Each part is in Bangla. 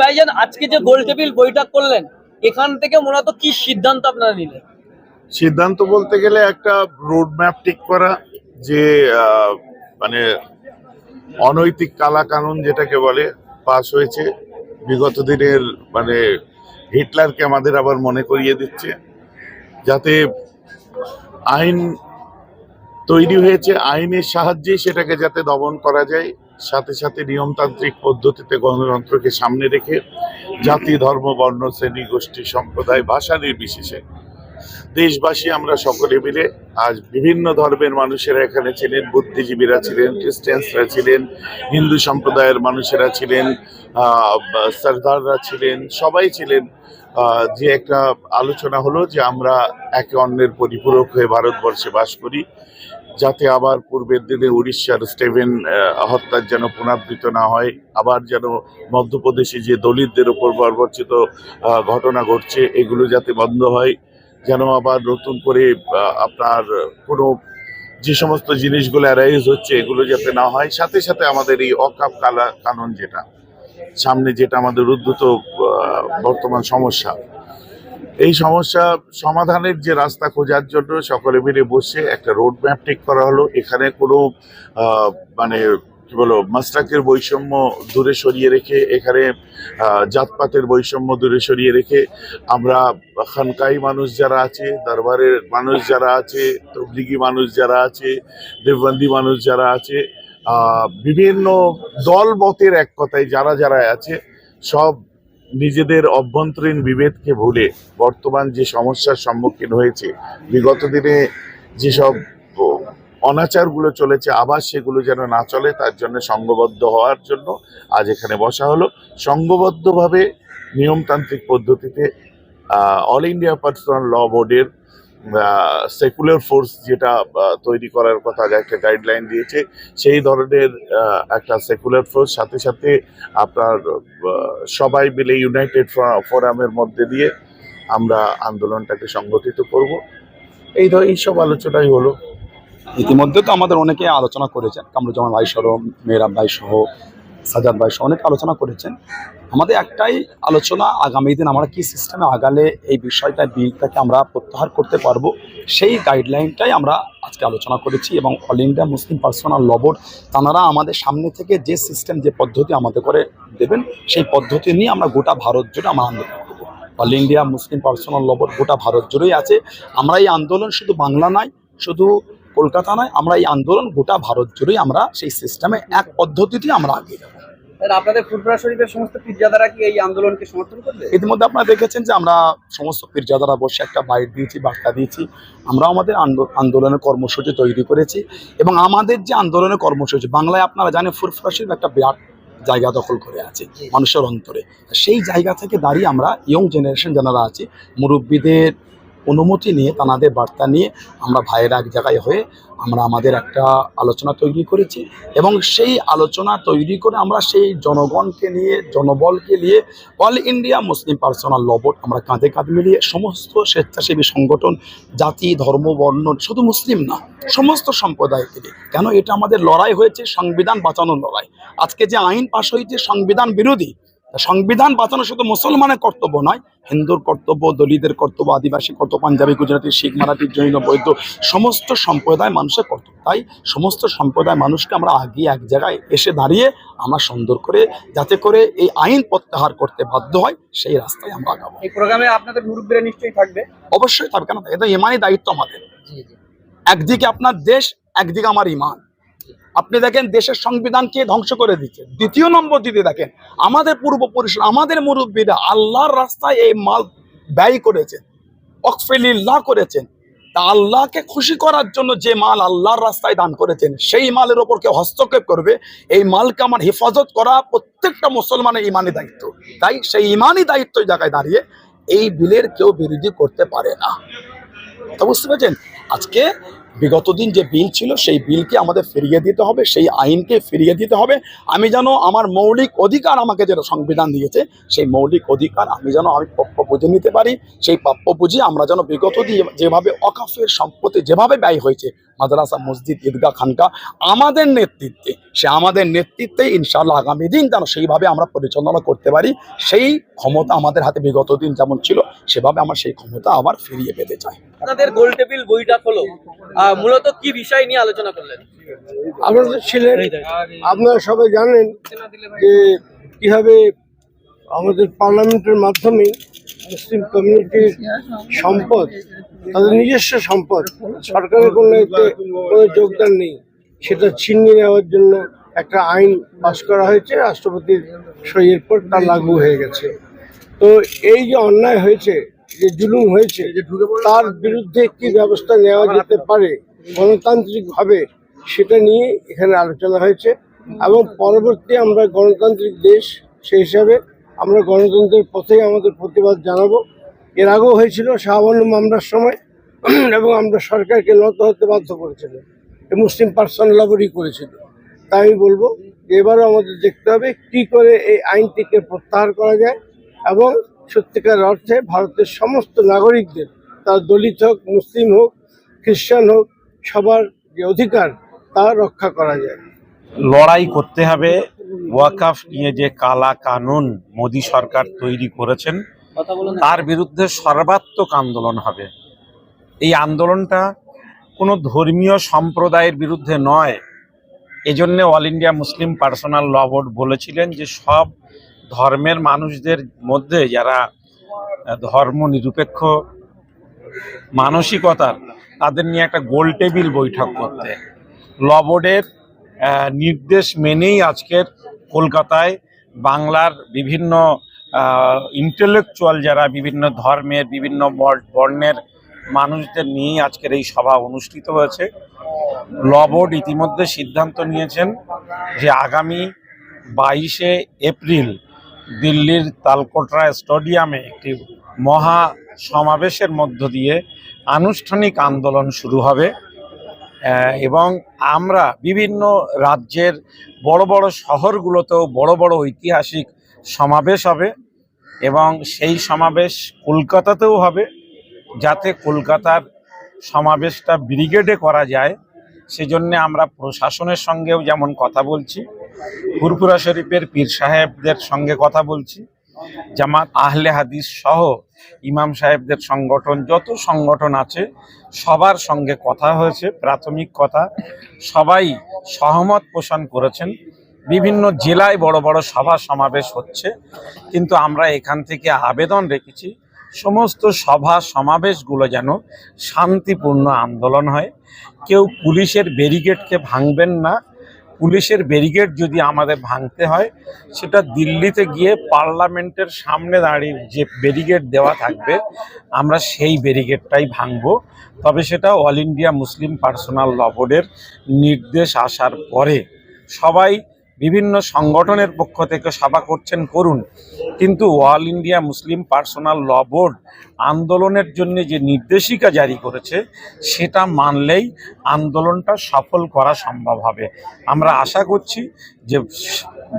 ভাইজান, আজকে যে গোল টেবিল বৈঠক করলেন, এখান থেকে মূলত কি সিদ্ধান্ত আপনারা নিলেন? সিদ্ধান্ত বলতে গেলে একটা রোড ম্যাপ ঠিক করা, যে মানে অনৈতিক কালা কানুন যেটাকে বলে পাস হয়েছে। বিগত দিনের মানে হিটলারকে আমাদের আবার মনে করিয়ে দিচ্ছে। যাতে আইন তৈরি হয়েছে, আইনের সাহায্যে সেটাকে যাতে দমন করা যায়। সাথে সাথে নিয়মতান্ত্রিক পদ্ধতিতে গণতন্ত্রকে সামনে রেখে জাতি, ধর্ম, বর্ণ, শ্রেণি, গোষ্ঠী, সম্প্রদায়, ভাষা নির্বিশেষে দেশবাসী আমরা সকলে মিলে আজ বিভিন্ন ধর্মের মানুষেরা এখানে ছিলেন, বুদ্ধিজীবীরা ছিলেন খ্রিস্টানসরা ছিলেন, হিন্দু সম্প্রদায়ের মানুষেরা ছিলেন সর্দাররা ছিলেন, সবাই ছিলেন। যে একটা আলোচনা হলো যে আমরা একে অন্যের পরিপূরক হয়ে ভারতবর্ষে বাস করি। যাতে আবার পূর্বের দিনে উড়িষ্যার স্টেভেন হত্যার যেন পুনরাবৃত না হয়, আবার যেন মধ্যপ্রদেশে যে দলিতদের উপর বর্বরচিত ঘটনা ঘটছে, এগুলো যাতে বন্ধ হয়, যেন আবার নতুন করে আপনার কোনো যে সমস্ত জিনিসগুলো অ্যারাইজ হচ্ছে, এগুলো যাতে না হয়। সাথে সাথে আমাদের এই অকাপ কালা, কানুন যেটা, সামনে যেটা আমাদের উদ্ভূত বর্তমান সমস্যা। এই সমস্যা সমাধানের যে রাস্তা খোঁজার জন্য সকলে মিলে বসে একটা রোড ম্যাপ ঠিক করা হলো। এখানে কোনো মানে কি বলো মাস্টাকের বৈষম্য দূরে সরিয়ে রেখে, এখানে জাতপাতের বৈষম্য দূরে সরিয়ে রেখে আমরা খানকাই মানুষ যারা আছে, দরবারের মানুষ যারা আছে, তবলিগি মানুষ যারা আছে, দেববন্দি মানুষ যারা আছে বিভিন্ন দল মতের এক কথায় যারা যারা আছে, সব নিজেদের অভ্যন্তরীণ বিভেদকে ভুলে বর্তমান যে সমস্যার সম্মুখীন হয়েছে, বিগত দিনে যেসব অনাচারগুলো চলেছে, আবার সেগুলো যেন না চলে, তার জন্য সংঘবদ্ধ হওয়ার জন্য আজ এখানে বসা হলো। সংঘবদ্ধভাবে নিয়মতান্ত্রিক পদ্ধতিতে অল ইন্ডিয়া পার্সোনাল ল বোর্ডের সেকুলার ফোর্স যেটা তৈরি করার কথা একটা গাইডলাইন দিয়েছে, সেই ধরনের একটা সেকুলার ফোর্স সাথে সাথে আপনার সবাই মিলে ইউনাইটেড ফোরামের মধ্যে দিয়ে আমরা আন্দোলনটাকে সংগঠিত করব। এই ধর, এইসব আলোচনাই হলো। ইতিমধ্যে তো আমাদের অনেকে আলোচনা করেছেন, কামরুজ্জামান ভাই সহ, মেহরাব ভাই সহ, সাজাদ ভাই সহ অনেক আলোচনা করেছেন। আমাদের একটাই আলোচনা, আগামী দিন আমরা কি সিস্টেমে আগালে এই বিষয়টা বিলটাকে আমরা প্রত্যাহার করতে পারব, সেই গাইডলাইনটাই আমরা আজকে আলোচনা করেছি এবং All India Muslim Personal Law Board তাঁরা আমাদের সামনে থেকে যে সিস্টেম যে পদ্ধতি আমাদের করে দেবেন, সেই পদ্ধতি নিয়ে আমরা গোটা ভারত জুড়ে আমরা আন্দোলন করব। All India Muslim Personal Law Board গোটা ভারত জুড়েই আছে, আমরা এই আন্দোলন শুধু বাংলা নয়, শুধু কলকাতা নয়, আমরা এই আন্দোলন গোটা ভারত জুড়েই আমরা সেই সিস্টেমে এক পদ্ধতিতে আমরা আগে যাব। আপনাদের ফুরফুরা শরীফের সমস্ত পীরজাদারা কি এই আন্দোলনকে সমর্থন করবে? ইতিমধ্যে আপনারা দেখেছেন যে আমরা সমস্ত পীরজাদারা বসে একটা বাইট দিয়েছি বার্তা দিয়েছি। আমরা আমাদের আন্দো- আন্দোলনের কর্মসূচি তৈরি করেছি এবং আমাদের যে আন্দোলনের কর্মসূচি বাংলায় আপনারা জানেন ফুরফুরা শরীফ একটা বিরাট জায়গা দখল করে আছে মানুষের অন্তরে। সেই জায়গা থেকে দাঁড়িয়ে আমরা ইয়ং জেনারেশন যারা আছে মুরব্বীদের অনুমতি নিয়ে তাদের বার্তা নিয়ে আমরা ভাইয়েরা এক জায়গায় হয়ে আমরা আমাদের একটা আলোচনা তৈরি করেছি এবং সেই আলোচনা তৈরি করে আমরা সেই জনগণকে নিয়ে, জনবলকে নিয়ে All India Muslim Personal Law Board আমরা কাঁধে কাঁধ মিলিয়ে সমস্ত স্বেচ্ছাসেবী সংগঠন, জাতি, ধর্ম, বর্ণ, শুধু মুসলিম না, সমস্ত সম্প্রদায়কে নিয়ে। কেন এটা আমাদের লড়াই হয়েছে সংবিধান বাঁচানোর লড়াই। আজকে যে আইন পাশ হয়েছে সংবিধান বিরোধী সংবিধান বাঁচানো শুধু মুসলমানের কর্তব্য নয় হিন্দুর কর্তব্য দলিতের কর্তব্য আদিবাসী কর্তব্য পাঞ্জাবি গুজরাটি শিখ মারাঠি জৈন বৈদ্য সমস্ত সম্প্রদায় মানুষের কর্তব্য। তাই সমস্ত সম্প্রদায় মানুষকে আমরা আগিয়ে এক জায়গায় এসে দাঁড়িয়ে আমরা সুন্দর করে যাতে করে এই আইন প্রত্যাহার করতে বাধ্য হয় সেই রাস্তায় আমরা আগাবো। এই প্রোগ্রামে আপনাদের মুরব্বীরা নিশ্চয়ই থাকবে? অবশ্যই থাকবে কেন? এটা ইমানই দায়িত্ব আমাদের। একদিকে আপনার দেশ একদিকে আমার ইমান। আপনি দেখেন দেশের সংবিধানকে ধ্বংস করে দিচ্ছে। দ্বিতীয় নম্বর যদি দেখেন, আমাদের পূর্বপুরুষ আমাদের মুরব্বীরা আল্লাহর রাস্তায় এই মাল ব্যয় করেছেন অকফেলিল্লাহ করেছেন। তা আল্লাহকে খুশি করার জন্য যে মাল আল্লাহর রাস্তায় দান করেছেন, সেই মালের ওপর কেউ হস্তক্ষেপ করবে, এই মালকে আমার হেফাজত করা প্রত্যেকটা মুসলমানের ইমানি দায়িত্ব। তাই সেই ইমানি দায়িত্ব জায়গায় দাঁড়িয়ে এই বিলের কেউ বিরোধী করতে পারে না। কথা বুঝতে পেরেছেন? আজকে বিগত দিন যে বিল ছিল, সেই বিলকে আমাদের ফিরিয়ে দিতে হবে, সেই আইনকে ফিরিয়ে দিতে হবে। আমি যেন আমার মৌলিক অধিকার আমাকে যেটা সংবিধান দিয়েছে, সেই মৌলিক অধিকার আমি যেন আমি প্রাপ্য বুঝে নিতে পারি। সেই প্রাপ্য বুঝে আমরা যেন বিগত দিয়ে যেভাবে অকাফের সম্পত্তি যেভাবে ব্যয় হয়েছে মাদ্রাসা মসজিদ ঈদগাহ খানকা আমাদের নেতৃত্বে সে আমাদের নেতৃত্বে ইনশাল্লাহ আগামী দিন যেন সেইভাবে আমরা পরিচালনা করতে পারি সেই ক্ষমতা আমাদের হাতে বিগত দিন যেমন ছিল সেভাবে আমার সেই ক্ষমতা আবার ফিরিয়ে পেতে চাই। আপনাদের গোল টেবিল বৈঠক হলো মূলত কি বিষয় নিয়ে আলোচনা করলেন? আপনারা ছিলেন আপনারা সবাই জানেন যে কীভাবে আমাদের পার্লামেন্টের মাধ্যমে মুসলিম কমিউনিটির সম্পদ, তাদের নিজস্ব সম্পদ। সরকারের কোনো এতে কোনো যোগদান নেই। সেটা ছিনিয়ে নেওয়ার জন্য একটা আইন পাস করা হয়েছে, রাষ্ট্রপতির সইয়ের পর তা লাগু হয়ে গেছে। তো এই যে অন্যায় হয়েছে, যে জুলুম হয়েছে, তার বিরুদ্ধে কি ব্যবস্থা নেওয়া যেতে পারে, গণতান্ত্রিকভাবে সেটা নিয়ে এখানে আলোচনা হয়েছে এবং পরবর্তী আমরা গণতান্ত্রিক দেশ সেই হিসাবে আমরা গণতন্ত্রের পথেই আমাদের প্রতিবাদ জানাব। এর আগেও হয়েছিল শাহবানু মামলার সময়, এবং আমরা সরকারকে নত হতে বাধ্য করেছিল মুসলিম পার্সন লবরি করেছিল। তাই আমি বলব, এবারও আমাদের দেখতে হবে কি করে এই আইনটিকে প্রত্যাহার করা যায়, এবং সত্যিকার অর্থে ভারতের সমস্ত নাগরিকদের, তার দলিত হোক, মুসলিম হোক, খ্রিস্টান হোক, সবার যে অধিকার, তা রক্ষা করা যায়। লড়াই করতে হবে ওয়াকাফ নিয়ে যে কালা কানুন মোদী সরকার তৈরি করেছেন তার বিরুদ্ধে সর্বাত্মক আন্দোলন হবে। এই আন্দোলনটা কোনো ধর্মীয় সম্প্রদায়ের বিরুদ্ধে নয়। এজন্য All India Muslim Personal Law Board বলেছিলেন যে সব ধর্মের মানুষদের মধ্যে যারা ধর্ম নিরপেক্ষ মানসিকতার তাদের নিয়ে একটা গোল টেবিল বৈঠক করতে। ল বোর্ডের নির্দেশ মেনেই আজকের কলকাতায় বাংলার বিভিন্ন ইন্টেলেকচুয়াল যারা বিভিন্ন ধর্মের, বিভিন্ন বর- বর্ণের মানুষদের নিয়েই আজকের এই সভা অনুষ্ঠিত হয়েছে। ল বোর্ড ইতিমধ্যে সিদ্ধান্ত নিয়েছেন যে আগামী বাইশে এপ্রিল দিল্লির তালকোটরা স্টেডিয়ামে একটি মহা সমাবেশের মধ্য দিয়ে আনুষ্ঠানিক আন্দোলন শুরু হবে। এবং আমরা বিভিন্ন রাজ্যের বড় বড় শহরগুলোতেও বড় বড় ঐতিহাসিক সমাবেশ হবে এবং সেই সমাবেশ কলকাতাতেও হবে যাতে কলকাতার সমাবেশটা ব্রিগেডে করা যায়। সেজন্যে আমরা প্রশাসনের সঙ্গেও যেমন কথা বলছি, ফুরফুরা শরীফের পীর সাহেবদের সঙ্গে কথা বলছি, জামাত আহলে হাদিস সহ ইমাম সাহেবদের সংগঠন, যত সংগঠন আছে, সবার সঙ্গে কথা হয়েছে, প্রাথমিক কথা। সবাই সহমত পোষণ করেছেন। বিভিন্ন জেলায় বড় বড় সভা সমাবেশ হচ্ছে। কিন্তু আমরা এখান থেকে আবেদন রেখেছি, সমস্ত সভা সমাবেশগুলো যেন শান্তিপূর্ণ আন্দোলন হয়। কেউ পুলিশের ব্যারিকেডকে ভাঙবেন না পুলিশের ব্যারিকেড যদি আমাদের ভাঙতে হয়, সেটা দিল্লিতে গিয়ে পার্লামেন্টের সামনে দাঁড়িয়ে যে ব্যারিকেড দেওয়া থাকবে, আমরা সেই ব্যারিকেডটাই ভাঙব। তবে সেটা All India Muslim Personal Law বোর্ডের নির্দেশ আসার পরে সবাই বিভিন্ন সংগঠনের পক্ষ থেকে সভা করছেন করুন কিন্তু All India Muslim Personal Law Board আন্দোলনের জন্য যে নির্দেশিকা জারি করেছে, সেটা মানলেই আন্দোলনটা সফল করা সম্ভব হবে। আমরা আশা করছি যে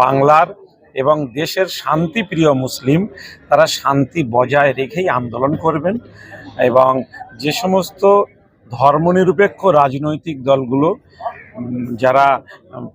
বাংলার এবং দেশের শান্তিপ্রিয় মুসলিম তারা শান্তি বজায় রেখেই আন্দোলন করবেন এবং যে সমস্ত ধর্মনিরপেক্ষ রাজনৈতিক দলগুলো যারা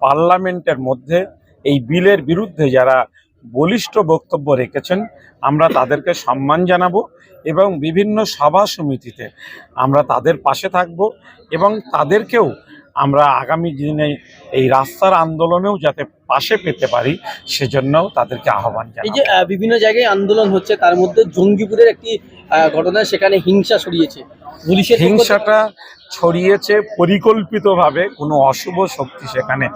পার্লামেন্টের মধ্যে এই বিলের বিরুদ্ধে যারা বলিষ্ঠ বক্তব্য রেখেছেন, আমরা তাদেরকে সম্মান জানাব এবং বিভিন্ন সভা সমিতিতে আমরা তাদের পাশে থাকব এবং তাদেরকেও আমরা আগামী দিনে এই রাস্তার আন্দোলনেও যাতে পাশে পেতে পারি, সেজন্যও তাদেরকে আহ্বান এই যে বিভিন্ন জায়গায় আন্দোলন হচ্ছে, তার মধ্যে জঙ্গিপুরের একটি ঘটনা, সেখানে হিংসা থেকে- হিংসাটা ছড়িয়েছে পরিকল্পিতভাবে, কোনো অশুভ শক্তি সেখানে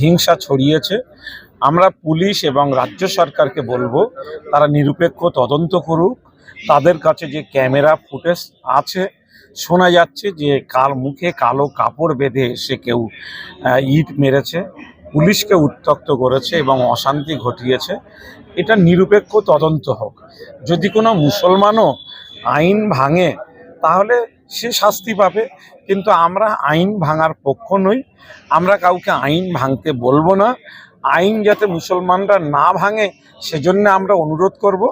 হিংসা ছড়িয়েছে। আমরা পুলিশ এবং রাজ্য সরকারকে বলব, তারা নিরপেক্ষ তদন্ত করুক। তাদের কাছে যে ক্যামেরা ফুটেজ আছে, শোনা যাচ্ছে যে কাল মুখে কালো কাপড় বেঁধে এসে কেউ ইট মেরেছে, পুলিশকে উত্তক্ত করেছে এবং অশান্তি ঘটিয়েছে। এটা নিরপেক্ষ তদন্ত হোক। যদি কোনো মুসলমানও আইন ভাঙে তাহলে সে শাস্তি পাবে। কিন্তু আমরা আইন ভাঙার পক্ষ নই। আমরা কাউকে আইন ভাঙতে বলব না। আইন যাতে মুসলমানরা না ভাঙে, সেজন্য আমরা অনুরোধ করব,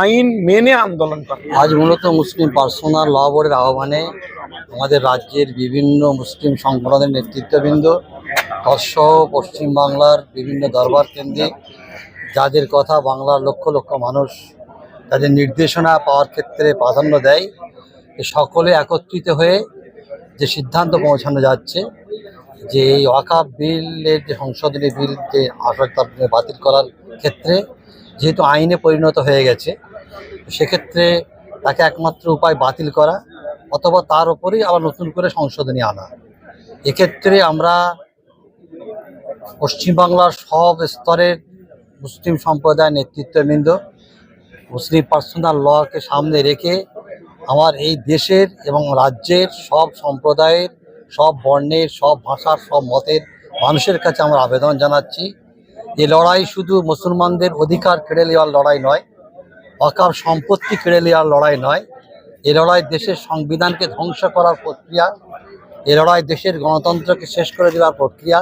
আইন মেনে আন্দোলন করব আজ মূলত মুসলিম পার্সোনাল ল বোর্ডের আহ্বানে আমাদের রাজ্যের বিভিন্ন মুসলিম সংগঠনের নেতৃত্ববৃন্দ তৎসহ পশ্চিমবাংলার বিভিন্ন দরবার কেন্দ্রে যাদের কথা বাংলার লক্ষ লক্ষ মানুষ তাদের নির্দেশনা পাওয়ার ক্ষেত্রে প্রাধান্য দেয় সকলে একত্রিত হয়ে যে সিদ্ধান্ত পৌঁছানো যাচ্ছে, যে এই ওয়াকাফ বিলের যে সংশোধনী বিল যে আসলে বাতিল করার ক্ষেত্রে যেহেতু আইনে পরিণত হয়ে গেছে, সেক্ষেত্রে তাকে একমাত্র উপায় বাতিল করা অথবা তার উপরেই আবার নতুন করে সংশোধনী আনা। এক্ষেত্রে আমরা পশ্চিমবাংলার সব স্তরের মুসলিম সম্প্রদায়ের নেতৃত্ববৃন্দ, মুসলিম পার্সোনাল লকে সামনে রেখে আমার এই দেশের এবং রাজ্যের সব সম্প্রদায়ের, সব বর্ণের, সব ভাষার, সব মতের মানুষের কাছে আমরা আবেদন জানাচ্ছি এই লড়াই শুধু মুসলমানদের অধিকার কেড়ে নেওয়ার লড়াই নয়, অকার সম্পত্তি কেড়ে নেওয়ার লড়াই নয়, এ লড়াই দেশের সংবিধানকে ধ্বংস করার প্রক্রিয়া, এ লড়াই দেশের গণতন্ত্রকে শেষ করে দেওয়ার প্রক্রিয়া,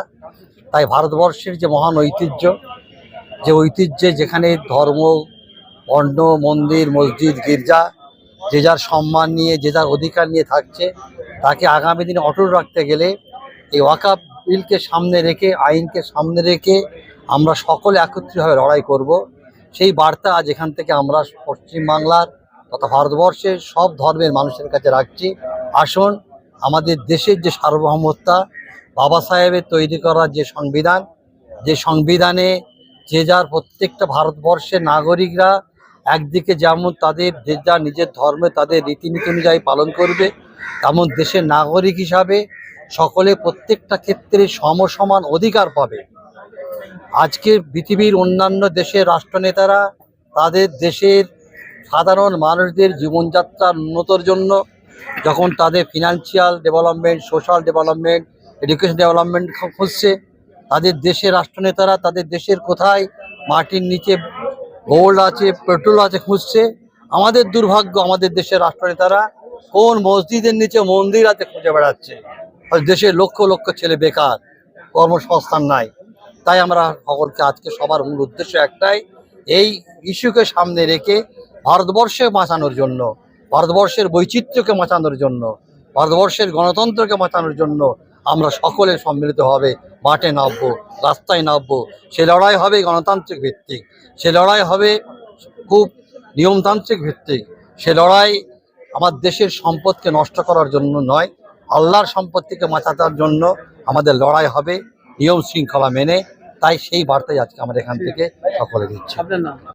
তাই ভারতবর্ষের যে মহান ঐতিহ্য, যে ঐতিহ্যে যেখানে ধর্ম, বর্ণ, মন্দির, মসজিদ, গির্জা যে যার সম্মান নিয়ে, যে যার অধিকার নিয়ে থাকছে, তাকে আগামী দিনে অটল রাখতে গেলে এই ওয়াকাপ বিলকে সামনে রেখে, আইনকে সামনে রেখে আমরা সকলে একত্রিতভাবে লড়াই করব। সেই বার্তা আজ এখান থেকে আমরা পশ্চিমবাংলার তথা ভারতবর্ষের সব ধর্মের মানুষের কাছে রাখছি। আসুন, আমাদের দেশের যে সার্বভৌমত্তা বাবা সাহেবের তৈরি করা যে সংবিধান, যে সংবিধানে যে যার প্রত্যেকটা ভারতবর্ষের নাগরিকরা একদিকে যেমন তাদের যে যার নিজের ধর্মে তাদের রীতিনীতি অনুযায়ী পালন করবে, তেমন দেশের নাগরিক হিসাবে সকলে প্রত্যেকটা ক্ষেত্রে সমসমান অধিকার পাবে। আজকে পৃথিবীর অন্যান্য দেশের রাষ্ট্রনেতারা তাদের দেশের সাধারণ মানুষদের জীবনযাত্রার উন্নতর জন্য যখন তাদের financial development social development education development খুঁজছে, তাদের দেশের রাষ্ট্রনেতারা তাদের দেশের কোথায় মাটির নিচে গোল্ড আছে, পেট্রোল আছে, খুঁজছে। আমাদের দুর্ভাগ্য, আমাদের দেশের রাষ্ট্রনেতারা কোন মসজিদের নিচে মন্দির আছে খুঁজে বেড়াচ্ছে। দেশের লক্ষ লক্ষ ছেলে বেকার, কর্মসংস্থান নাই। তাই আমরা সকলকে আজকে সবার মূল উদ্দেশ্য একটাই, এই ইস্যুকে সামনে রেখে ভারতবর্ষে বাঁচানোর জন্য, ভারতবর্ষের বৈচিত্র্যকে বাঁচানোর জন্য, ভারতবর্ষের গণতন্ত্রকে বাঁচানোর জন্য আমরা সকলে সম্মিলিতভাবে মাঠে নামবো, রাস্তায় নামবো। সে লড়াই হবে গণতান্ত্রিক ভিত্তিক। সে লড়াই হবে খুব নিয়মতান্ত্রিক ভিত্তিক। সে লড়াই আমার দেশের সম্পদকে নষ্ট করার জন্য নয়, আল্লাহর সম্পত্তিকে বাঁচানোর জন্য আমাদের লড়াই হবে, নিয়ম শৃঙ্খলা মেনে। তাই সেই বার্তাই আজকে আমরা এখান থেকে সকলে দিচ্ছি।